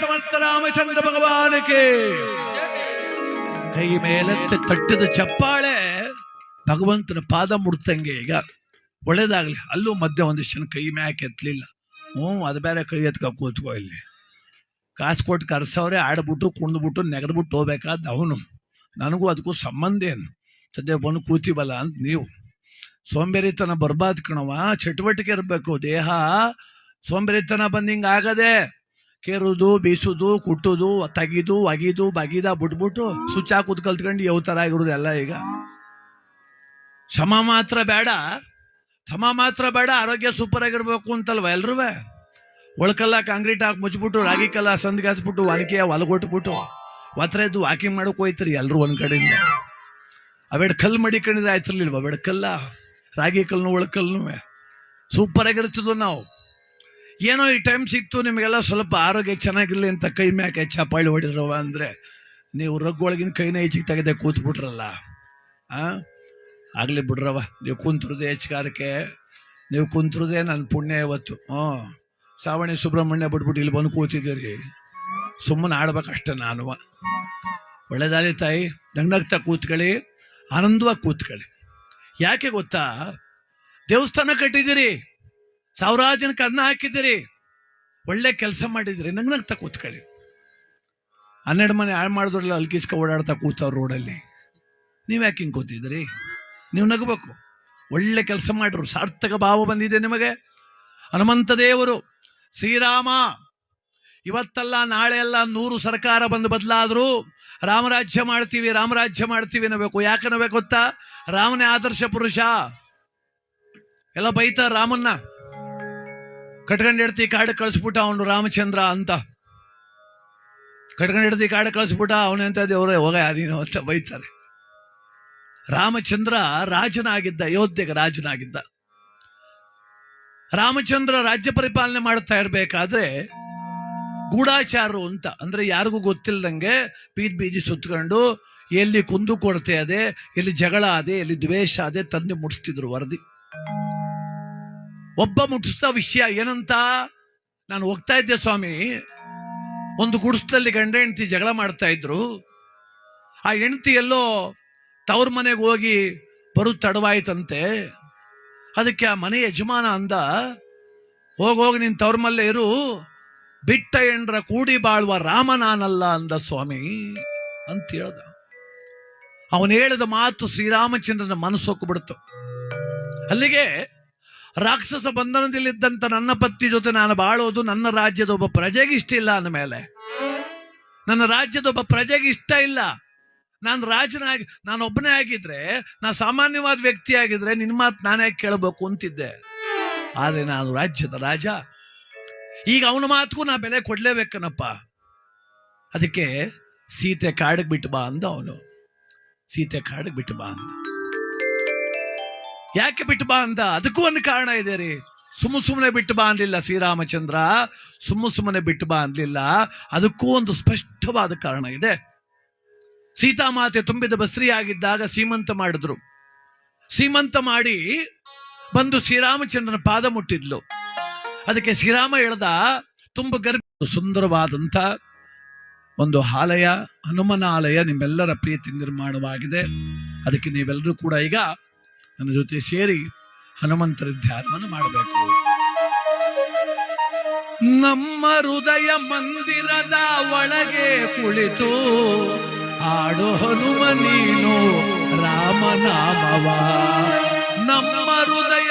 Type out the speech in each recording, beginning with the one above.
ಸಮರ್ಥ ರಾಮಚಂದ್ರ ಭಗವಾನಕ್ಕೆ. ಕೈ ಮೇಲೆತ್ತೆ ತಟ್ಟಿದ ಚಪ್ಪಾಳೆ ಭಗವಂತನ ಪಾದ ಮುಡ್ತಂಗೆ ಈಗ. ಒಳ್ಳೇದಾಗ್ಲಿ, ಅಲ್ಲೂ ಮಧ್ಯ ಒಂದಿಷ್ಟು ಜನ ಕೈ ಮ್ಯಾಕ್ ಎತ್ತಲಿಲ್ಲ ಹ್ಞೂ, ಅದು ಬೇರೆ ಕೈ ಎತ್ಕ ಕೂತ್ಕೋ ಇಲ್ಲಿ. ಕಾಸು ಕೊಟ್ಟು ಕರ್ಸವ್ರೆ, ಆಡ್ಬಿಟ್ಟು, ಕುಣಿದ್ಬಿಟ್ಟು, ನೆಗೆದ್ಬಿಟ್ಟು ಹೋಗ್ಬೇಕಾದ ಅವನು. ನನಗೂ ಅದಕ್ಕೂ ಸಂಬಂಧ ಏನು? ಸದ್ಯ ಬಂದು ಕೂತೀವಲ್ಲ ಅಂತ ನೀವು. ಸೋಂಬೇರಿತನ ಬರ್ಬಾದ್ ಕಣವ ಚಟುವಟಿಕೆ ಇರಬೇಕು, ದೇಹ. ಸೋಂಬೇರಿತನ ಬಂದು ಆಗದೆ. ಕೇರುದು, ಬೀಸುದು, ಕುಟ್ಟುದು, ತೆಗಿದು, ಒಗಿದು, ಬಗಿದ, ಬಿಟ್ಬಿಟ್ಟು ಸ್ವಿಚ್ ಹಾಕಿ ಕಲ್ತ್ಕೊಂಡು ಯಾವ ಥರ ಆಗಿರೋದು ಎಲ್ಲ ಈಗ. ಸಮ ಮಾತ್ರ ಬೇಡ. ಸಮ ಮಾತ್ರ ಬೇಡ, ಆರೋಗ್ಯ ಸೂಪರ್ ಆಗಿರ್ಬೇಕು ಅಂತಲ್ವ ಎಲ್ರೂ ಒಳಕಲ್ಲ, ಕಾಂಕ್ರೀಟ್ ಹಾಕಿ ಮುಚ್ಬಿಟ್ಟು, ರಾಗಿ ಕಲ್ಲ ಸಂದಿಗೆ ಹಚ್ಬಿಟ್ಟು ಒನಕೆ ಒತ್ತರ ಇದ್ದು ವಾಕಿಂಗ್ ಮಾಡೋಕೆ ಹೋಯ್ತ್ರಿ ಎಲ್ಲರೂ ಒಂದ್ ಕಡೆಯಿಂದ. ಅವೆಡ್ ಕಲ್ಲು ಮಡಿಕೊಂಡಿದ್ರೆ ಆಯ್ತಿರ್ಲಿಲ್ವ? ಅವೆಡ್ ಕಲ್ಲ, ರಾಗಿ ಕಲ್ಲು ಒಳಕಲ್ಲು ಸೂಪರ್ ಆಗಿರ್ತದ ನಾವು? ಏನೋ ಈ ಟೈಮ್ ಸಿಕ್ತು, ನಿಮಗೆಲ್ಲ ಸ್ವಲ್ಪ ಆರೋಗ್ಯ ಚೆನ್ನಾಗಿರಲಿ ಅಂತ ಕೈ ಮ್ಯಾಕೆ ಚಪ್ಪಾಳಿ ಹೊಡಿದ್ರವ ಅಂದ್ರೆ, ನೀವು ರಗ್ಗೊಳಗಿನ ಕೈನ ಹೆಚ್ಚಿಗೆ ತೆಗೆದೆ ಕೂತ್ಬಿಟ್ರಲ್ಲ, ಆ? ಆಗಲಿ ಬಿಡ್ರವ ನೀವು ಕುಂತ್ರದೆ ಹೆಚ್ಚಗಾರಕ್ಕೆ ನೀವು ಕುಂತ್ರದೆ ನನ್ನ ಪುಣ್ಯ ಇವತ್ತು, ಹ್ಞೂ. ಸಾವಣಿ ಸುಬ್ರಹ್ಮಣ್ಯ ಬಿಟ್ಬಿಟ್ಟು ಇಲ್ಲಿ ಬಂದು ಕೂತಿದ್ದೀರಿ. ಸುಮ್ಮನೆ ಆಡ್ಬೇಕಷ್ಟೆ ನಾನು ಒಳ್ಳೇದಾಲಿ ತಾಯಿ ದಂಡಗ್ತಾ ಕೂತ್ಕೊಳ್ಳಿ, ಆನಂದವಾಗಿ ಕೂತ್ಕೊಳ್ಳಿ. ಯಾಕೆ ಗೊತ್ತಾ? ದೇವಸ್ಥಾನ ಕಟ್ಟಿದ್ದೀರಿ. ಸಾವಿರಾರು ಜನಕ್ಕೆ ಅನ್ನ ಹಾಕಿದ್ದೀರಿ. ಒಳ್ಳೆ ಕೆಲಸ ಮಾಡಿದ್ರಿ ನಂಗೆ ನಗ್ತಾ ಕೂತ್ಕೊಳ್ಳಿ. ಹನ್ನೆರಡು ಮನೆ ಹಾಳು ಮಾಡಿದ್ರಲ್ಲ, ಅಲ್ಕಿಸ್ಕ ಓಡಾಡ್ತಾ ಕೂತವ್ರು ರೋಡಲ್ಲಿ. ನೀವು ಯಾಕೆ ಹಿಂಗೆ ಕೂತಿದ್ರಿ ನೀವು ನಗಬೇಕು. ಒಳ್ಳೆ ಕೆಲಸ ಮಾಡ್ರು ಸಾರ್ಥಕ ಭಾವ ಬಂದಿದೆ ನಿಮಗೆ. ಹನುಮಂತ ದೇವರು, ಶ್ರೀರಾಮ, ಇವತ್ತಲ್ಲ, ನಾಳೆ ಅಲ್ಲ ನೂರು ಸರ್ಕಾರ ಬಂದು ಬದಲಾದರೂ. ರಾಮರಾಜ್ಯ ಮಾಡ್ತೀವಿ ರಾಮರಾಜ್ಯ ಮಾಡ್ತೀವಿ ಅನ್ನಬೇಕು. ಯಾಕೆ ಅನ್ನಬೇಕು ಗೊತ್ತಾ? ರಾಮನೇ ಆದರ್ಶ ಪುರುಷ. ಎಲ್ಲ ಬೈತಾರ ರಾಮನ್ನ. ಕಟ್ಕೊಂಡು ಹಿಡ್ತಿ ಕಾಡು ಕಳಿಸ್ಬಿಟ್ಟ ಅವನು ರಾಮಚಂದ್ರ ಅಂತ. ಕಟ್ಕೊಂಡು ಹಿಡ್ತಿ ಕಾಡು ಕಳಿಸ್ಬಿಟ್ಟ ಅವನೆಂತ ದೇವ್ರೆ, ಹೋಗ ಅದೇನು ಅಂತ ಬೈತಾರೆ. ರಾಮಚಂದ್ರ ರಾಜನಾಗಿದ್ದ, ಅಯೋಧ್ಯೆಗೆ ರಾಜನಾಗಿದ್ದ. ರಾಮಚಂದ್ರ ರಾಜ್ಯ ಪರಿಪಾಲನೆ ಮಾಡ್ತಾ ಇರಬೇಕಾದ್ರೆ ಗೂಢಾಚಾರರು ಅಂತ, ಅಂದ್ರೆ ಯಾರಿಗೂ ಗೊತ್ತಿಲ್ಲದಂಗೆ ಬೀದ್ ಬೀದಿ ಸುತ್ತಕೊಂಡು ಎಲ್ಲಿ ಕುಂದು ಕೊರತೆ ಅದೇ, ಎಲ್ಲಿ ಜಗಳ ಅದೇ, ಎಲ್ಲಿ ದ್ವೇಷ ಅದೇ ತಂದು ಮುಡಿಸ್ತಿದ್ರು ವರದಿ. ಒಬ್ಬ ಮುಟ್ಟಿಸ್ತಾ ವಿಷಯ ಏನಂತ? ನಾನು ಹೋಗ್ತಾ ಇದ್ದೆ ಸ್ವಾಮಿ. ಒಂದು ಗುಡಿಸ್ದಲ್ಲಿ ಗಂಡ ಹೆಂಡತಿ ಜಗಳ ಮಾಡ್ತಾ ಇದ್ರು. ಆ ಹೆಂಡತಿ ಎಲ್ಲೋ ತವ್ರ ಮನೆಗೆ ಹೋಗಿ ಬರು ತಡವಾಯ್ತಂತೆ. ಅದಕ್ಕೆ ಆ ಮನೆ ಯಜಮಾನ ಅಂದ ಹೋಗೋಗಿ ಹೋಗಿ ನಿನ್ ತವ್ರ ಮಲ್ಲೆ ಇರು. ಬಿಟ್ಟ ಎಂಡ್ರ ಕೂಡಿ ಬಾಳುವ ರಾಮ ನಾನಲ್ಲ ಅಂದ ಸ್ವಾಮಿ ಅಂತ ಹೇಳ್ದ. ಅವನು ಹೇಳಿದ ಮಾತು ಶ್ರೀರಾಮಚಂದ್ರನ ಮನಸ್ಸೊಕ್ಕು ಬಿಡ್ತು ಅಲ್ಲಿಗೆ ರಾಕ್ಷಸ ಬಂಧನದಲ್ಲಿದ್ದಂತ ನನ್ನ ಪತ್ನಿ ಜೊತೆ ನಾನು ಬಾಳೋದು, ನನ್ನ ರಾಜ್ಯದ ಒಬ್ಬ ಪ್ರಜೆಗೆ ಇಷ್ಟ ಇಲ್ಲ ಅಂದ ಮೇಲೆ ನನ್ನ ರಾಜ್ಯದ ಒಬ್ಬ ಪ್ರಜೆಗೆ ಇಷ್ಟ ಇಲ್ಲ. ನಾನು ರಾಜನಾಗಿ, ನಾನು ಒಬ್ಬನೇ ಆಗಿದ್ರೆ ನಾ ಸಾಮಾನ್ಯವಾದ ವ್ಯಕ್ತಿ ಆಗಿದ್ರೆ ನಿನ್ನ ಮಾತು ನಾನೇ ಕೇಳಬೇಕು ಅಂತಿದ್ದೆ. ಆದರೆ ನಾನು ರಾಜ್ಯದ ರಾಜ. ಈಗ ಅವನ ಮಾತುಗೂ ನಾ ಬೆಲೆ ಕೊಡ್ಲೇಬೇಕನಪ್ಪ. ಅದಕ್ಕೆ ಸೀತೆ ಕಾಡಿಗೆ ಬಿಟ್ಟು ಬಾ ಅಂದ ಅವನು. ಸೀತೆ ಕಾಡಿಗೆ ಬಿಟ್ಟು ಬಾ ಅಂದ. ಯಾಕೆ ಬಿಟ್ಟು ಬಾ ಅಂದ ಅದಕ್ಕೂ ಒಂದು ಕಾರಣ ಇದೆ ರೀ. ಸುಮ್ಮ ಸುಮ್ಮನೆ ಬಿಟ್ಟು ಬಾ ಅಂದಿಲ್ಲ ಶ್ರೀರಾಮಚಂದ್ರ. ಸುಮ್ಮ ಸುಮ್ಮನೆ ಬಿಟ್ಟು ಬಾ ಅಂದಿಲ್ಲ. ಅದಕ್ಕೂ ಒಂದು ಸ್ಪಷ್ಟವಾದ ಕಾರಣ ಇದೆ. ಸೀತಾಮಾತೆ ತುಂಬಿದ ಬಸ್ರಿ ಆಗಿದ್ದಾಗ ಸೀಮಂತ ಮಾಡಿದ್ರು. ಸೀಮಂತ ಮಾಡಿ ಬಂದು ಶ್ರೀರಾಮಚಂದ್ರನ ಪಾದ ಮುಟ್ಟಿದ್ಲು. ಅದಕ್ಕೆ ಶ್ರೀರಾಮ ಹೇಳ್ದ, ತುಂಬ ಗರ್ಭ ಸುಂದರವಾದಂತ ಒಂದು ಆಲಯ ಹನುಮನಾಲಯ ನಿಮ್ಮೆಲ್ಲರ ಪ್ರೀತಿ ನಿರ್ಮಾಣವಾಗಿದೆ. ಅದಕ್ಕೆ ನೀವೆಲ್ಲರೂ ಕೂಡ ಈಗ ನನ್ನ ಜೊತೆ ಸೇರಿ ಹನುಮಂತರ ಧ್ಯಾನವನ್ನು ಮಾಡಬೇಕು. ನಮ್ಮ ಹೃದಯ ಮಂದಿರದ ಒಳಗೆ ಕುಳಿತು ಆಡು ಹನುಮ ನೀನು ರಾಮನಾಮವ. ನಮ್ಮ ಹೃದಯ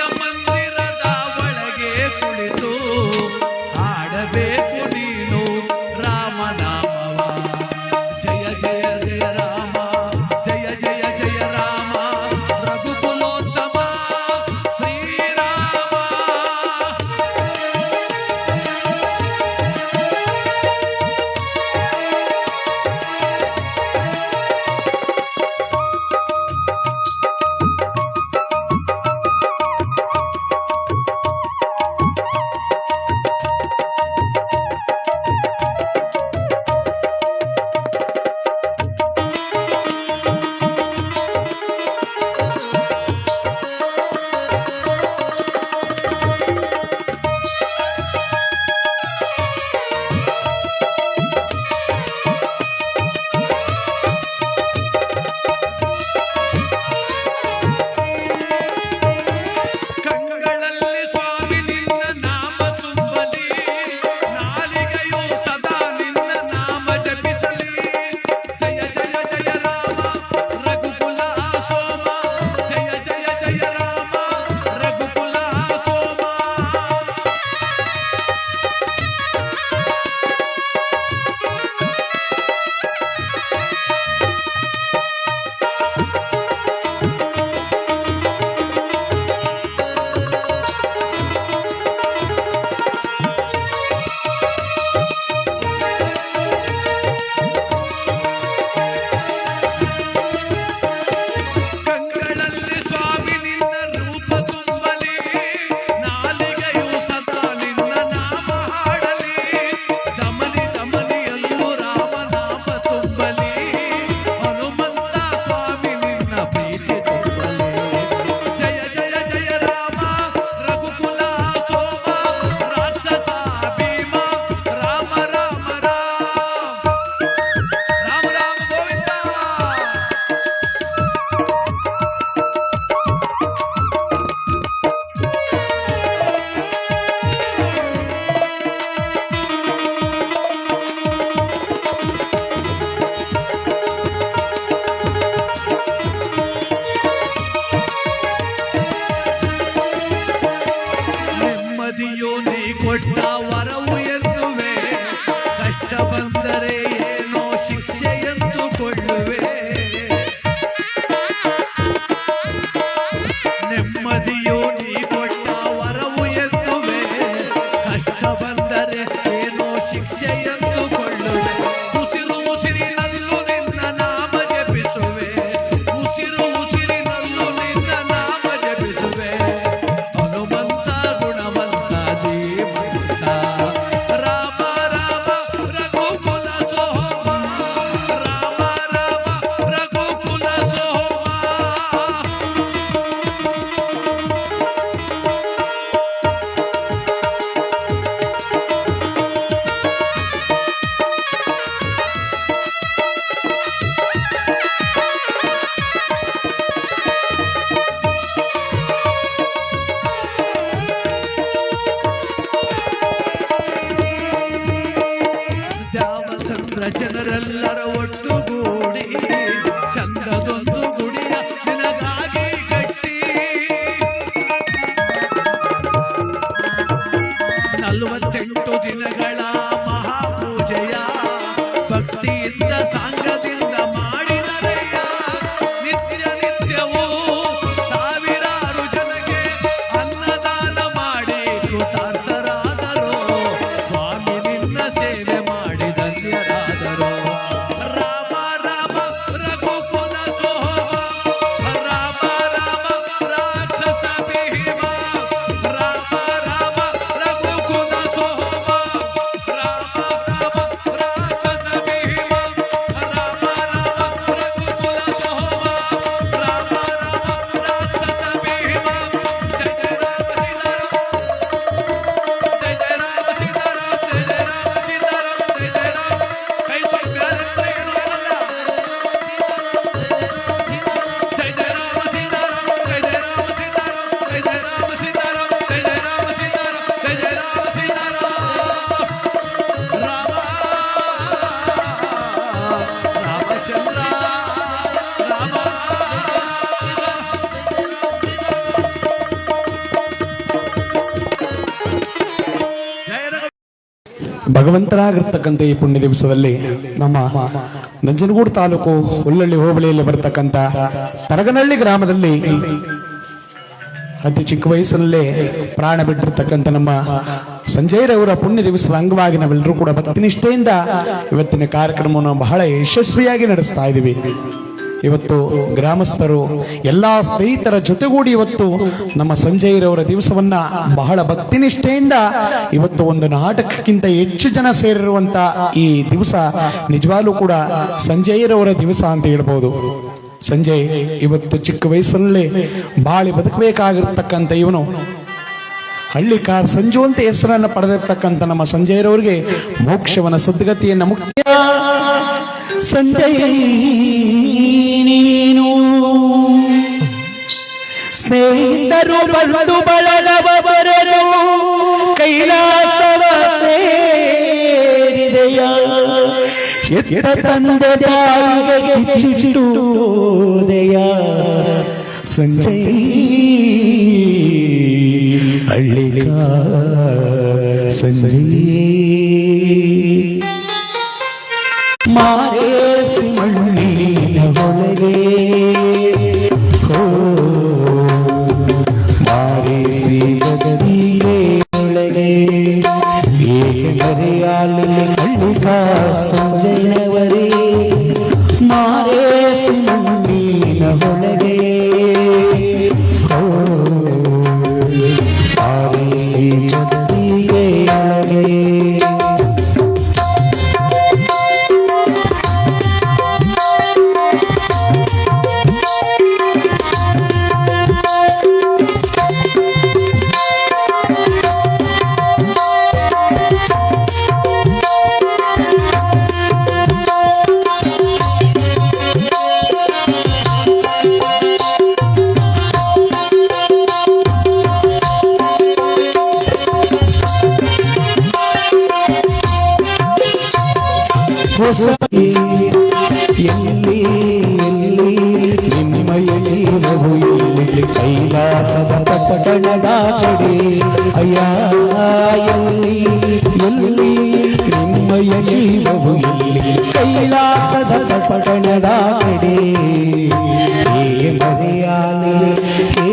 ಭಗವಂತನಾಗಿರ್ತಕ್ಕಂಥ ಈ ಪುಣ್ಯ ದಿವಸದಲ್ಲಿ ನಮ್ಮ ನಂಜನಗೂಡು ತಾಲೂಕು ಹುಲ್ಲಳ್ಳಿ ಹೋಬಳಿಯಲ್ಲಿ ಬರ್ತಕ್ಕಂಥ ತರಗನಹಳ್ಳಿ ಗ್ರಾಮದಲ್ಲಿ ಅತಿ ಚಿಕ್ಕ ವಯಸ್ಸಿನಲ್ಲೇ ಪ್ರಾಣ ಬಿಟ್ಟಿರ್ತಕ್ಕಂಥ ನಮ್ಮ ಸಂಜಯರವರ ಪುಣ್ಯ ದಿವಸದ ಅಂಗವಾಗಿ ನಾವೆಲ್ಲರೂ ಕೂಡ ಭಕ್ತಿನಿಷ್ಠೆಯಿಂದ ಇವತ್ತಿನ ಕಾರ್ಯಕ್ರಮವನ್ನು ಬಹಳ ಯಶಸ್ವಿಯಾಗಿ ನಡೆಸ್ತಾ ಇದ್ದೀವಿ. ಇವತ್ತು ಗ್ರಾಮಸ್ಥರು, ಎಲ್ಲ ಸ್ನೇಹಿತರ ಜೊತೆಗೂಡಿ ಇವತ್ತು ನಮ್ಮ ಸಂಜಯರವರ ದಿವಸವನ್ನ ಬಹಳ ಭಕ್ತಿನಿಷ್ಠೆಯಿಂದ ಇವತ್ತು ಒಂದು ನಾಟಕಕ್ಕಿಂತ ಹೆಚ್ಚು ಜನ ಸೇರಿರುವಂತ ಈ ದಿವಸ ನಿಜವಾಗ್ಲೂ ಕೂಡ ಸಂಜಯರವರ ದಿವಸ ಅಂತ ಹೇಳ್ಬೋದು. ಸಂಜಯ್, ಇವತ್ತು ಚಿಕ್ಕ ವಯಸ್ಸಲ್ಲೇ ಬಾಳಿ ಬದುಕಬೇಕಾಗಿರ್ತಕ್ಕಂಥ ಇವನು. ಹಳ್ಳಿಕಾರ್ ಸಂಜು ಅಂತ ಹೆಸರನ್ನು ಪಡೆದಿರ್ತಕ್ಕಂಥ ನಮ್ಮ ಸಂಜಯರವರಿಗೆ ಮೋಕ್ಷವನ ಸದ್ಗತಿಯನ್ನ ಮುಖ್ಯ ಸಂಜಯ, ನೀನು. ಸ್ನೇಹಿತರು ಬಂದು ಬಳಗವ ಬರರು ಕೈಲಾಸವ ಸೇರಿದೆಯ. ಎತ್ತ ತಂದೆ ತಾಯಿಗೆ ಕಿಚ್ಚಿಡುವುದೆಯ ಸಂಜಯ್ அள்ளிகா சஞ்சயே. மாறே ಹೊಸ ಎಲ್ಲಿ ಎಲ್ಲಿ ನಿಮ್ಮಯ ಜೀವವು ಎಲ್ಲಿ ಕೈಲಾಸದ ಪಟ್ಟಣದ ಕಡೆ ಅಯ್ಯ ಎಲ್ಲಿ ಎಲ್ಲಿ ನಿಮ್ಮ ನಿಮ್ಮಯ ಜೀವವು ಎಲ್ಲಿ ಕೈಲಾಸದ ಪಟ್ಟಣದ ಕಡೆ ಹೇ ಮರೆಯಾಲೆ ಹೇ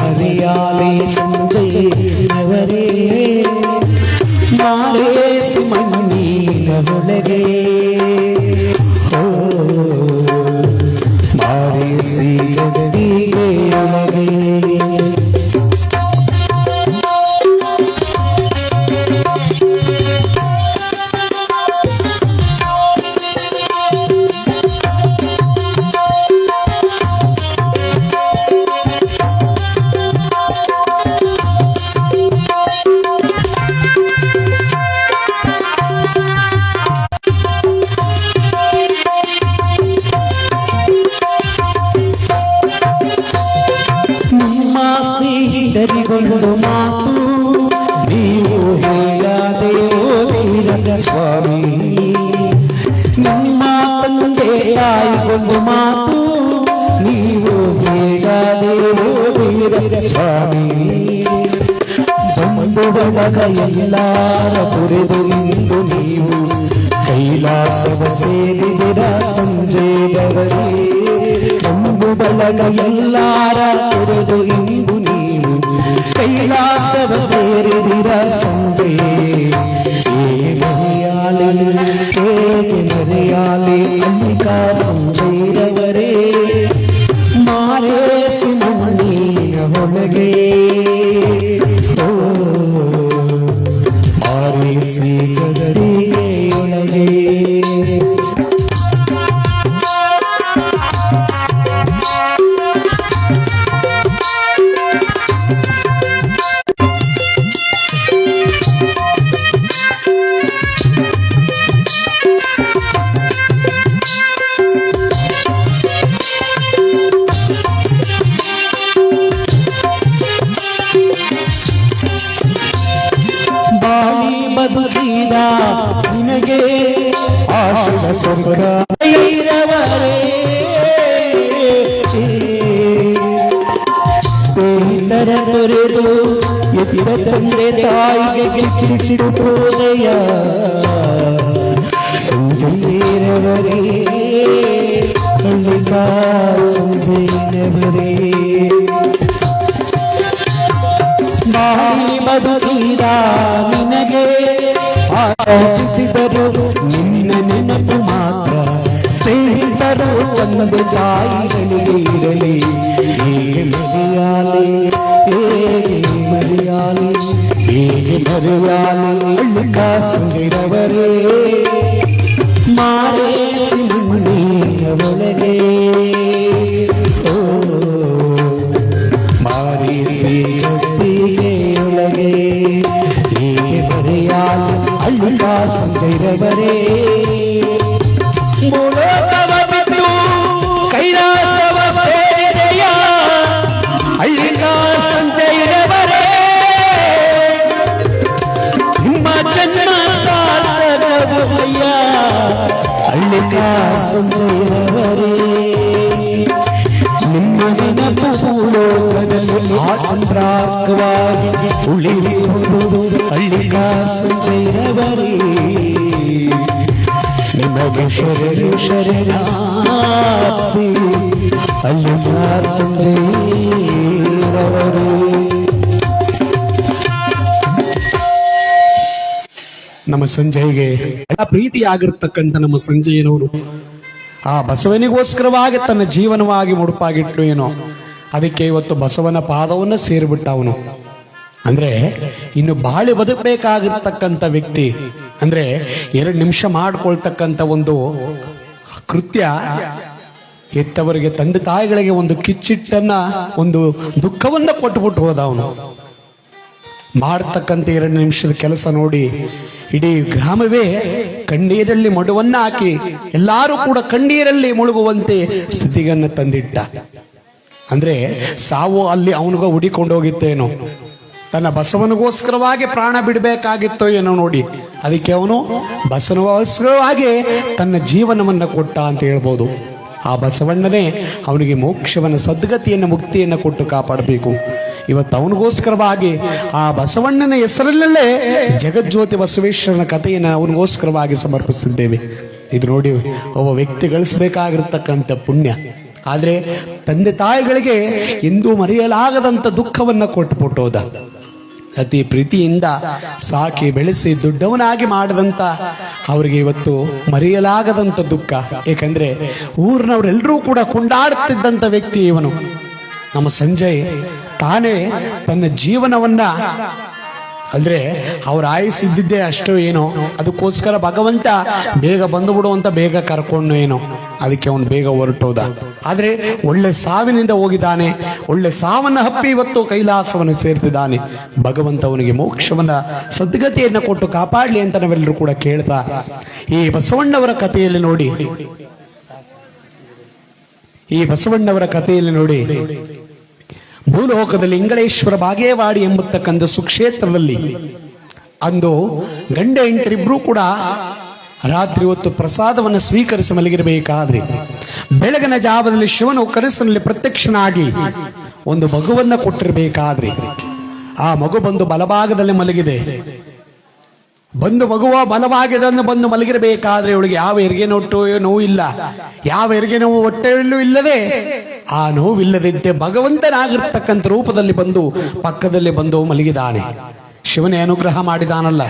ಮರೆಯಾಲೆ ಸಂಜಯವರೇ ಮಾರೇಸು ಮಣ್ಣಿನ ಒಳಗೆ see the deal. ಎಲ್ಲಾರ ತೊರೆದು ಇಂದು ನೀವು ಕೈಲಾಸವ ಸೇರಿದಿರ ಸಂಜೆಯವರೇ ಒಂದು ಬಳಗ ಎಲ್ಲಾರ ತೊರೆದು ಇಂದು ನೀವು ಕೈಲಾಸವ ಸೇರಿದಿರ ಸಂಜೆ ಮರೆಯಾಲೆ ಹೇಗೆ ಮರೆಯಾಲೆ ಅಲ್ಲಿಕಾ ಸಂಜೆಯವರೇ ಮಾರೇಸಿ ಮಣ್ಣಿನ ಒಳಗೆ ತಂದೆ ತಾಯಿಗೆ ಕಿಚಿಡುವುದಯ ಸಂಜೆರವರೇ ಕಳ್ಳಿಕ ಸಂಜೆರವರೇ ಬಾಳಿ ಬದುಕಿದ ನಿನಗೆ ಆಚಿಸಿದರು ನಿನ್ನ ನೆನಪು ಮಾತ್ರ ಸ್ನೇಹಿತರು ಒಂದು ತಾಯಿಗಳಿಗೆ ಇರಲಿ ಹೇಗೆ ಮರೆಯಾಲಿ ಹೇಗೆ ಮರೆಯಾಲಿ ಹೇಗೆ ಮರೆಯಾಲಿ ಅಳ್ಳಿಕ ಸುಂದಿರವರೇ ಮಾರೇಸಿ ಮುನ್ನಿಯ ಒಳಗೆ ಓ ಮಾರಿಸಿ ಒಳಗೆ ಹೀಗೆ ಬರೆಯಾಲು ಅಳ್ಳ ಸಂಜೈರವರೇ ಮೂಲೋಕವ ಸಂಜೈರವರೇ ನಿಮ್ಮ ನೆನಪು ಭೂಲೋಕದಲ್ಲಿ ಆ ಚಂದ್ರಾರ್ಕವಾಗಿ ಉಳಿಯುವುದು ಹಳ್ಳಿಗ ಸಂಜಯರವರೇ ನಿಮಗೆ ಶರಣು ಶರಣಾರ್ಥಿ ಅಲ್ಲಿಗ ಸಂಜಯರವರೇ ನಮ್ಮ ಸಂಜಯ್ಗೆ ಬಹಳ ಪ್ರೀತಿಯಾಗಿರ್ತಕ್ಕಂಥ ನಮ್ಮ ಸಂಜಯನವರು. ಆ ಬಸವನಿಗೋಸ್ಕರವಾಗಿ ತನ್ನ ಜೀವನವಾಗಿ ಮುಡುಪಾಗಿಟ್ಟು ಏನೋ. ಅದಕ್ಕೆ ಇವತ್ತು ಬಸವನ ಪಾದವನ್ನ ಸೇರಿಬಿಟ್ಟ ಅವನು ಅಂದ್ರೆ ಇನ್ನು ಬಾಳಿ ಬದುಕಬೇಕಾಗಿರ್ತಕ್ಕಂಥ ವ್ಯಕ್ತಿ, ಅಂದ್ರೆ ಎರಡು ನಿಮಿಷ ಮಾಡ್ಕೊಳ್ತಕ್ಕಂಥ ಒಂದು ಕೃತ್ಯ, ಹೆತ್ತವರಿಗೆ, ತಂದೆ ತಾಯಿಗಳಿಗೆ ಒಂದು ಕಿಚ್ಚಿಟ್ಟನ್ನ, ಒಂದು ದುಃಖವನ್ನ ಕೊಟ್ಟುಬಿಟ್ಟು ಹೋದ ಅವನು ಮಾಡ್ತಕ್ಕಂಥ ಎರಡು ನಿಮಿಷದ ಕೆಲಸ ನೋಡಿ ಇಡೀ ಗ್ರಾಮವೇ ಕಣ್ಣೀರಲ್ಲಿ ಮಡುವನ್ನ ಹಾಕಿ ಎಲ್ಲರೂ ಕೂಡ ಕಣ್ಣೀರಲ್ಲಿ ಮುಳುಗುವಂತೆ ಸ್ಥಿತಿಗನ್ನ ತಂದಿಟ್ಟ. ಅಂದ್ರೆ ಸಾವು ಅಲ್ಲಿ ಅವನಿಗೂ ಹುಡಿಕೊಂಡು ಹೋಗಿತ್ತೇನೋ. ತನ್ನ ಬಸವನಿಗೋಸ್ಕರವಾಗಿ ಪ್ರಾಣ ಬಿಡಬೇಕಾಗಿತ್ತೋ ಏನೋ ನೋಡಿ. ಅದಕ್ಕೆ ಅವನು ಬಸವನಿಗೋಸ್ಕರವಾಗಿ ತನ್ನ ಜೀವನವನ್ನ ಕೊಟ್ಟ ಅಂತ ಹೇಳ್ಬೋದು. ಆ ಬಸವಣ್ಣನೇ ಅವನಿಗೆ ಮೋಕ್ಷವನ್ನ, ಸದ್ಗತಿಯನ್ನು, ಮುಕ್ತಿಯನ್ನು ಕೊಟ್ಟು ಕಾಪಾಡಬೇಕು. ಇವತ್ತು ಅವನಿಗೋಸ್ಕರವಾಗಿ ಆ ಬಸವಣ್ಣನ ಹೆಸರಲ್ಲೇ ಜಗಜ್ಯೋತಿ ಬಸವೇಶ್ವರನ ಕಥೆಯನ್ನು ಅವನಿಗೋಸ್ಕರವಾಗಿ ಸಮರ್ಪಿಸಿದ್ದೇವೆ. ಇದು ನೋಡಿ, ಒಬ್ಬ ವ್ಯಕ್ತಿ ಗಳಿಸಬೇಕಾಗಿರ್ತಕ್ಕಂಥ ಪುಣ್ಯ. ಆದರೆ ತಂದೆ ತಾಯಿಗಳಿಗೆ ಎಂದೂ ಮರೆಯಲಾಗದಂಥ ದುಃಖವನ್ನು ಕೊಟ್ಟು ಹೋದ ಅತಿ ಪ್ರೀತಿಯಿಂದ ಸಾಕಿ ಬೆಳೆಸಿ ದೊಡ್ಡವನಾಗಿ ಮಾಡಿದಂತ ಅವರಿಗೆ ಇವತ್ತು ಮರೆಯಲಾಗದಂಥ ದುಃಖ. ಏಕೆಂದ್ರೆ ಊರಿನವರೆಲ್ಲರೂ ಕೂಡ ಕೊಂಡಾಡ್ತಿದ್ದಂಥ ವ್ಯಕ್ತಿ ಇವನು. ನಮ್ಮ ಸಂಜಯ್ ತಾನೇ ತನ್ನ ಜೀವನವನ್ನ ಅಂದ್ರೆ ಅವ್ರ ಆಯಸ್ಸಿದ್ದಿದ್ದೇ ಅಷ್ಟೋ ಏನೋ. ಅದಕ್ಕೋಸ್ಕರ ಭಗವಂತ ಬೇಗ ಬಂದು ಅಂತ ಬೇಗ ಕರ್ಕೊಂಡು ಏನೋ. ಅದಕ್ಕೆ ಅವನು ಬೇಗ ಹೊರಟೋದ. ಆದ್ರೆ ಒಳ್ಳೆ ಸಾವಿನಿಂದ ಹೋಗಿದ್ದಾನೆ. ಒಳ್ಳೆ ಸಾವನ್ನ ಹಪ್ಪಿ ಇವತ್ತು ಕೈಲಾಸವನ್ನು ಸೇರ್ತಿದ್ದಾನೆ. ಭಗವಂತ ಅವನಿಗೆ ಮೋಕ್ಷವನ್ನ, ಸದ್ಗತಿಯನ್ನ ಕೊಟ್ಟು ಕಾಪಾಡ್ಲಿ ಅಂತ ನಾವೆಲ್ಲರೂ ಕೂಡ ಕೇಳ್ತಾ, ಈ ಬಸವಣ್ಣವರ ಕಥೆಯಲ್ಲಿ ನೋಡಿ. ಈ ಬಸವಣ್ಣವರ ಕಥೆಯಲ್ಲಿ ನೋಡಿ. ಭೂಲೋಕದಲ್ಲಿ ಇಂಗಳೇಶ್ವರ ಬಾಗೇವಾಡಿ ಎಂಬತಕ್ಕಂಥ ಸುಕ್ಷೇತ್ರದಲ್ಲಿ ಅಂದು ಗಂಡ ಹೆಂಡರಿಬ್ರು ಕೂಡ ರಾತ್ರಿ ಹೊತ್ತು ಪ್ರಸಾದವನ್ನು ಸ್ವೀಕರಿಸಿ ಮಲಗಿರಬೇಕಾದ್ರೆ ಬೆಳಗಿನ ಜಾವದಲ್ಲಿ ಶಿವನು ಕನಸಿನಲ್ಲಿ ಪ್ರತ್ಯಕ್ಷನಾಗಿ ಒಂದು ಮಗುವನ್ನು ಕೊಟ್ಟಿರಬೇಕಾದ್ರೆ ಆ ಮಗು ಬಂದು ಬಲಭಾಗದಲ್ಲಿ ಮಲಗಿದೆ. ಬಂದು ಮಗುವ ಬಲವಾಗಿದನ್ನು ಬಂದು ಮಲಗಿರಬೇಕಾದ್ರೆ ಇವಳಿಗೆ ಯಾವ ಹೆರಿಗೆ ನೋಟು ನೋವು ಇಲ್ಲ ಯಾವ ಹೆರಿಗೆ ನೋವು ಹೊಟ್ಟೆಯಲ್ಲೂ ಇಲ್ಲದೆ ಆ ನೋವಿಲ್ಲದಂತೆ ಭಗವಂತನಾಗಿರ್ತಕ್ಕಂಥ ರೂಪದಲ್ಲಿ ಬಂದು ಪಕ್ಕದಲ್ಲಿ ಬಂದು ಮಲಗಿದಾನೆ. ಶಿವನೇ ಅನುಗ್ರಹ ಮಾಡಿದಾನಲ್ಲ.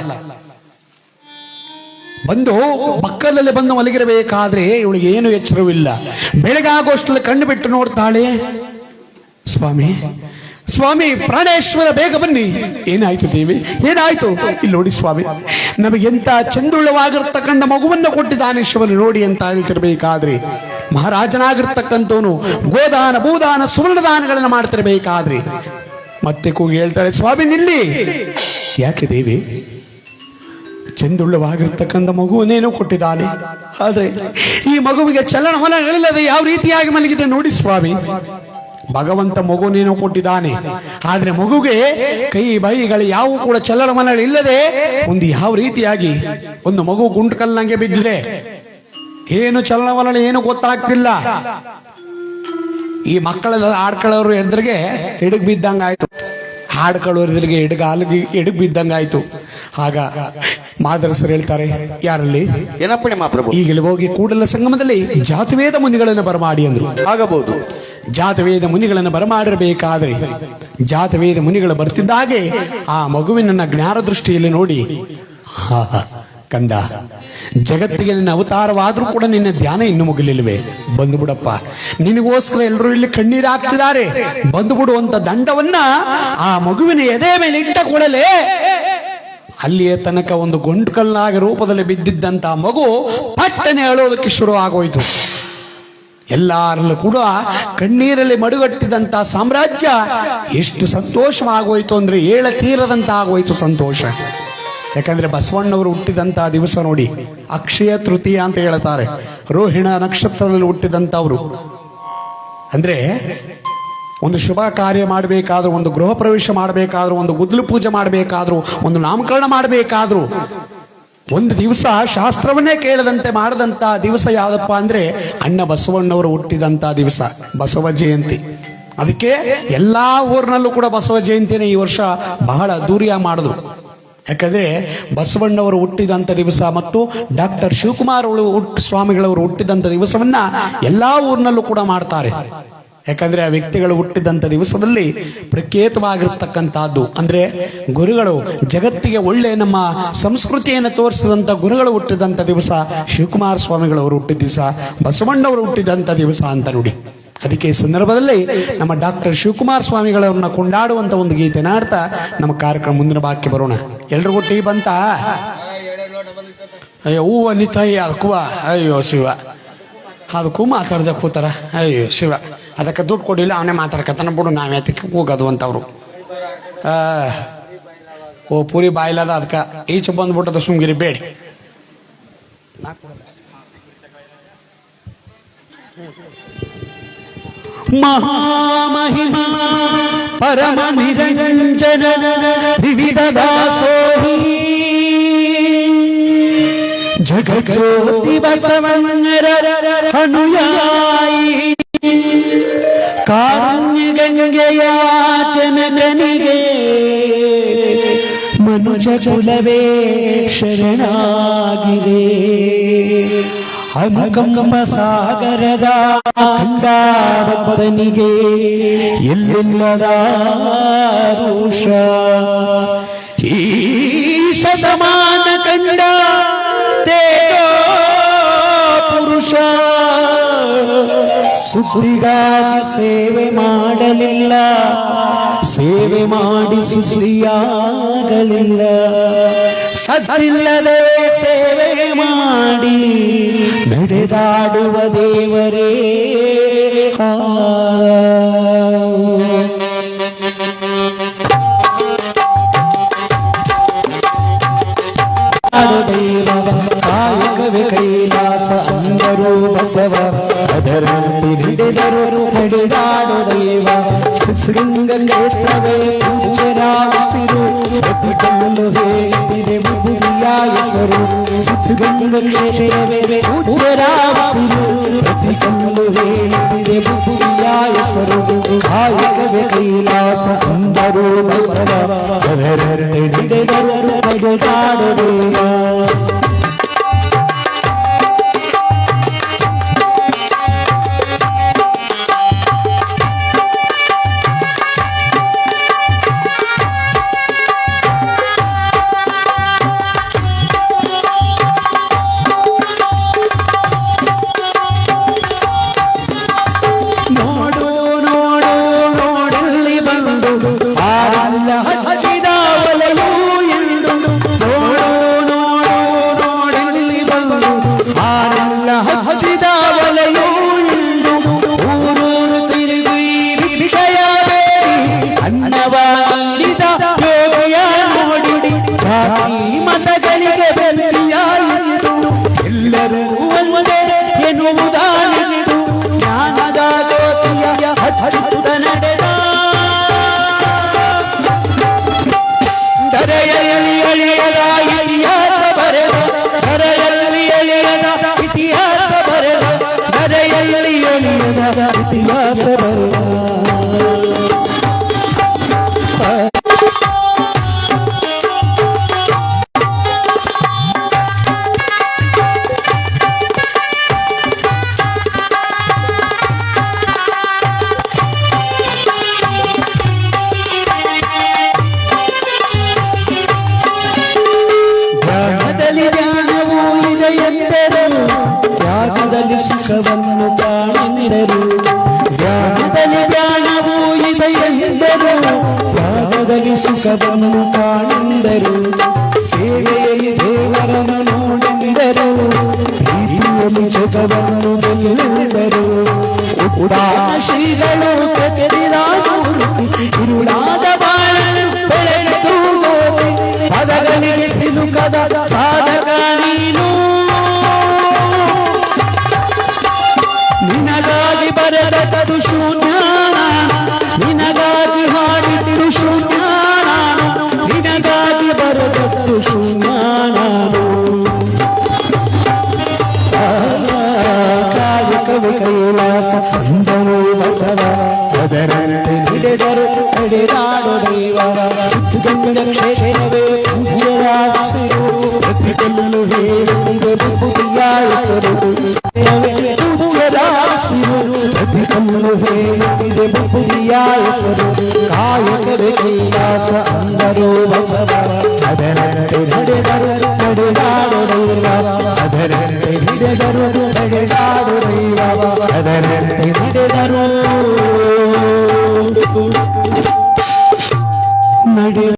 ಬಂದು ಪಕ್ಕದಲ್ಲಿ ಬಂದು ಮಲಗಿರಬೇಕಾದ್ರೆ ಇವಳಿಗೆ ಏನು ಎಚ್ಚರವಿಲ್ಲ. ಬೆಳಗಾಗೋಷ್ಟರಲ್ಲಿ ಕಣ್ಣು ಬಿಟ್ಟು ನೋಡ್ತಾಳೆ. ಸ್ವಾಮಿ ಸ್ವಾಮಿ ಪ್ರಾಣೇಶ್ವರ, ಬೇಗ ಬನ್ನಿ. ಏನಾಯ್ತು ದೇವಿ? ಏನಾಯ್ತು? ಇಲ್ಲಿ ನೋಡಿ ಸ್ವಾಮಿ ನಮಗೆಂತ ಚಂದುಳ್ಳವಾಗಿರ್ತಕ್ಕಂಥ ಮಗುವನ್ನು ಕೊಟ್ಟಿದ್ದಾನೆ ಶಿವನು. ನೋಡಿ ಅಂತ ಹೇಳ್ತಿರ್ಬೇಕಾದ್ರೆ, ಮಹಾರಾಜನಾಗಿರ್ತಕ್ಕಂಥವನು ಗೋದಾನ, ಭೂದಾನ, ಸುವರ್ಣದಾನಗಳನ್ನು ಮಾಡ್ತಿರ್ಬೇಕಾದ್ರೆ. ಮತ್ತೆ ಕೂಗಿ ಹೇಳ್ತಾಳೆ ಸ್ವಾಮಿ, ನಿಲ್ಲಿ. ಯಾಕೆ ದೇವಿ? ಚಂದುಳ್ಳವಾಗಿರ್ತಕ್ಕಂಥ ಮಗುವನ್ನೇನು ಕೊಟ್ಟಿದ್ದಾನೆ. ಆದ್ರೆ ಈ ಮಗುವಿಗೆ ಚಲನವಲನಗಳಿಲ್ಲದೆ ಯಾವ ರೀತಿಯಾಗಿ ಮಲಗಿದೆ ನೋಡಿ ಸ್ವಾಮಿ. ಭಗವಂತ ಮಗುನೇನೋ ಕೊಟ್ಟಿದ್ದಾನೆ. ಆದ್ರೆ ಮಗುಗೆ ಕೈ ಬೈಗಳು ಯಾವ ಕೂಡ ಚಲನವಲನಗಳಿಲ್ಲದೆ ಒಂದು ಯಾವ ರೀತಿಯಾಗಿ ಒಂದು ಮಗು ಗುಂಟು ಕಲ್ಲಂಗೆ ಬಿದ್ದಿದೆ. ಏನು ಚಲನವಲನ ಏನು ಗೊತ್ತಾಗ್ತಿಲ್ಲ. ಈ ಮಕ್ಕಳೆಲ್ಲ ಆಡ್ಕೊಳ್ಳೋರು ಎದುರಿಗೆ ಎಡಗ್ ಬಿದ್ದಂಗಾಯ್ತು. ಹಾಡ್ಕೊಳ್ಳೋರು ಕಳುವರಿದ್ರಿಗೆ ಎಡಗಾಲಿಗೆ ಎಡಗ್ ಬಿದ್ದಂಗಾಯ್ತು ಆಗ ಮಾದರಸರು ಹೇಳ್ತಾರೆ ಯಾರಲ್ಲಿ? ಏನಪ್ಪಣೆ ಮಾಪ್ರಭು ಈಗ ಹೋಗಿ ಕೂಡಲ ಸಂಗಮದಲ್ಲಿ ಜಾತವೇದ ಮುನಿಗಳನ್ನು ಬರಮಾಡಿ ಅಂದ್ರು. ಆಗಬಹುದು ಜಾತವೇದ ಮುನಿಗಳನ್ನು ಬರಮಾಡಿರಬೇಕಾದ್ರೆ ಜಾತವೇದ ಮುನಿಗಳು ಬರ್ತಿದ್ದಾಗೆ ಆ ಮಗುವಿನ ಜ್ಞಾನ ದೃಷ್ಟಿಯಲ್ಲಿ ನೋಡಿ ಹಾ, ಕಂದ. ಜಗತ್ತಿಗೆ ನಿನ್ನ ಅವತಾರವಾದರೂ ಕೂಡ ನಿನ್ನ ಧ್ಯಾನ ಇನ್ನು ಮುಗಿಲಿಲ್ವೇ ಬಂದು ಬಿಡಪ್ಪ. ನಿನಗೋಸ್ಕರ ಎಲ್ಲರೂ ಇಲ್ಲಿ ಕಣ್ಣೀರು ಹಾಕ್ತಿದ್ದಾರೆ. ಬಂದು ಬಿಡುವಂತ ದಂಡವನ್ನ ಆ ಮಗುವಿನ ಎದೆ ಮೇಲೆ ಇಟ್ಟ ಕೂಡಲೇ ಅಲ್ಲಿಯ ತನಕ ಒಂದು ಗೊಂಡ್ಕಲ್ಲಾಗ ರೂಪದಲ್ಲಿ ಬಿದ್ದಿದ್ದಂತ ಮಗು ಪಟ್ಟನೆ ಹೇಳೋದಕ್ಕೆ ಶುರು ಆಗೋಯ್ತು. ಎಲ್ಲರಲ್ಲೂ ಕೂಡ ಕಣ್ಣೀರಲ್ಲಿ ಮಡುಗಟ್ಟಿದಂತ ಸಾಮ್ರಾಜ್ಯ ಎಷ್ಟು ಸಂತೋಷವಾಗೋಯ್ತು ಅಂದ್ರೆ ಏಳ ತೀರದಂತ ಆಗೋಯ್ತು ಸಂತೋಷ. ಯಾಕಂದ್ರೆ ಬಸವಣ್ಣವರು ಹುಟ್ಟಿದಂಥ ದಿವಸ ನೋಡಿ ಅಕ್ಷಯ ತೃತೀಯ ಅಂತ ಹೇಳ್ತಾರೆ. ರೋಹಿಣ ನಕ್ಷತ್ರದಲ್ಲಿ ಹುಟ್ಟಿದಂಥವರು. ಅಂದ್ರೆ ಒಂದು ಶುಭ ಕಾರ್ಯ ಮಾಡಬೇಕಾದ್ರೂ, ಒಂದು ಗೃಹ ಪ್ರವೇಶ ಮಾಡಬೇಕಾದ್ರೂ, ಒಂದು ಗುದ್ಲು ಪೂಜೆ ಮಾಡಬೇಕಾದ್ರೂ, ಒಂದು ನಾಮಕರಣ ಮಾಡಬೇಕಾದ್ರೂ, ಒಂದು ದಿವಸ ಶಾಸ್ತ್ರವನ್ನೇ ಕೇಳದಂತೆ ಮಾಡದಂತ ದಿವಸ ಯಾವುದಪ್ಪ ಅಂದ್ರೆ ಅಣ್ಣ ಬಸವಣ್ಣವರು ಹುಟ್ಟಿದಂತ ದಿವಸ, ಬಸವ ಜಯಂತಿ. ಅದಕ್ಕೆ ಎಲ್ಲಾ ಊರಿನಲ್ಲೂ ಕೂಡ ಬಸವ ಜಯಂತಿನೇ ಈ ವರ್ಷ ಬಹಳ ಅದ್ದೂರಿಯಾಗಿ ಮಾಡಿದ್ರು. ಯಾಕಂದ್ರೆ ಬಸವಣ್ಣವರು ಹುಟ್ಟಿದಂತ ದಿವಸ ಮತ್ತು ಡಾಕ್ಟರ್ ಶಿವಕುಮಾರ್ ಸ್ವಾಮಿಗಳವರು ಹುಟ್ಟಿದಂತ ದಿವಸವನ್ನ ಎಲ್ಲಾ ಊರಿನಲ್ಲೂ ಕೂಡ ಮಾಡ್ತಾರೆ. ಯಾಕಂದ್ರೆ ಆ ವ್ಯಕ್ತಿಗಳು ಹುಟ್ಟಿದಂತ ದಿವಸದಲ್ಲಿ ಪ್ರಖ್ಯಾತವಾಗಿರ್ತಕ್ಕಂಥದ್ದು ಅಂದ್ರೆ ಗುರುಗಳು ಜಗತ್ತಿಗೆ ಒಳ್ಳೆ ನಮ್ಮ ಸಂಸ್ಕೃತಿಯನ್ನು ತೋರಿಸಿದಂತ ಗುರುಗಳು ಹುಟ್ಟಿದಂತ ದಿವಸ ಶಿವಕುಮಾರ ಸ್ವಾಮಿಗಳವರು ಹುಟ್ಟಿದ ದಿವಸ, ಬಸವಣ್ಣವರು ಹುಟ್ಟಿದಂತ ದಿವಸ ಅಂತ ನೋಡಿ. ಅದಕ್ಕೆ ಈ ಸಂದರ್ಭದಲ್ಲಿ ನಮ್ಮ ಡಾಕ್ಟರ್ ಶಿವಕುಮಾರ್ ಸ್ವಾಮಿಗಳವ್ರನ್ನ ಕೊಂಡಾಡುವಂತ ಒಂದು ಗೀತೆ ನಾಡ್ತಾ ನಮ್ಮ ಕಾರ್ಯಕ್ರಮ ಮುಂದಿನ ಬಾಕಿ ಬರೋಣ. ಎಲ್ರಿಗೂ ಟೀ ಬಂತ? ಅಯ್ಯೋ, ಹೂವ ನಿತಾಯಿ ಅದಕ್ಕೂ ಅಯ್ಯೋ, ಶಿವ. ಅದಕ್ಕೂ ಮಾತಾಡ್ದೆ ಕೂತಾರ. ಅಯ್ಯೋ, ಶಿವ. ಅದಕ್ಕೆ ದುಡ್ಡು ಕೊಡಿಲ್ಲ ಅವನೇ ಮಾತಾಡ್ಕತಾನ ಬಿಡು, ನಾವೇ ಯಾತಕ್ಕೆ ಹೋಗೋದು ಅಂತವ್ರು ಓ, ಪೂರಿ ಬಾಯಿಲದ ಅದಕ್ಕೆ ಈಚೆ ಬಂದ್ಬಿಟ್ಟದ ಸುಮ್ಗಿರಿ, ಬೇಡಿ. महामहिमा परमनिरञ्जन विविधदासोहि जगज्योतिबसवन्नर अनुयायी। कान्यगङ्गयाचनकनिगे मनुजकुलवे शरणागिरे। ಕಾರುಣ್ಯ ಗಂಗೆಯ ಜನಗನಿಗೆ ಮನುಜ ಕುಲವೇ ಶರಣಾಗಿದೆ ಅನುಕಂಪ ಸಾಗರದ ಕಂಡಾವತನಿಗೆ ಎಲ್ಲಿಲ್ಲದ ರೋಷ ಈ ಶತಮಾನ ಕಂಡ ತೇಜೋ ಪುರುಷ ಸುಸ್ತಿಗಾಗಿ ಸೇವೆ ಮಾಡಲಿಲ್ಲ. ಸೇವೆ ಮಾಡಿ ಸುಸ್ತಿಯಾಗಲಿಲ್ಲ. ಸದಿಲ್ಲದೆ ಸೇವೆ ಮಾಡಿ ನಡೆದಾಡುವ ದೇವರೇ. ದೇವ ಕಾಯಕವೇ ಕೈಲಾಸ ಅಂದರು ಬಸವ. ಅದರಂತೆ ನಡೆದರು ನಡೆದಾಡು ದೈವ ಶೃಂಗ ಕ್ಷೇತ್ರವೇ ಪೂಜ್ಯರ ಉಸಿರು ಪ್ರತಿ ಕಲ್ಲು ಹೇಳಿದೆ ಬುದ್ಧಿಯ ಹೆಸರು ಶೃಂಗ ಕ್ಷೇತ್ರವೇ ಪೂಜ್ಯರ ಉಸಿರು ಪ್ರತಿ ಕಲ್ಲು ಹೇಳಿದೆ ಬುದ್ಧಿಯ ಹೆಸರು ಕಾಯಕವೇ ಕೈಲಾಸ ಅಂದರು ಬಸವ ಅದರಂತೆ ನಡೆದರು ನಡೆದಾಡು ದೇವ ತ್ಯಾಗದಲ್ಲಿ ಸುಖವನ್ನು ಕಾಣೆಂದರು ಸೇವೆಯಲ್ಲಿ ದೇವರನ್ನು ನೋಡೆಂದರು ಪ್ರೀತಿಯಲ್ಲಿ ಜಗವನ್ನು ಗೆಲ್ಲೆಂದರು ಉದಾನ ಶ್ರೀಗಳು ತೆಗೆದಿದ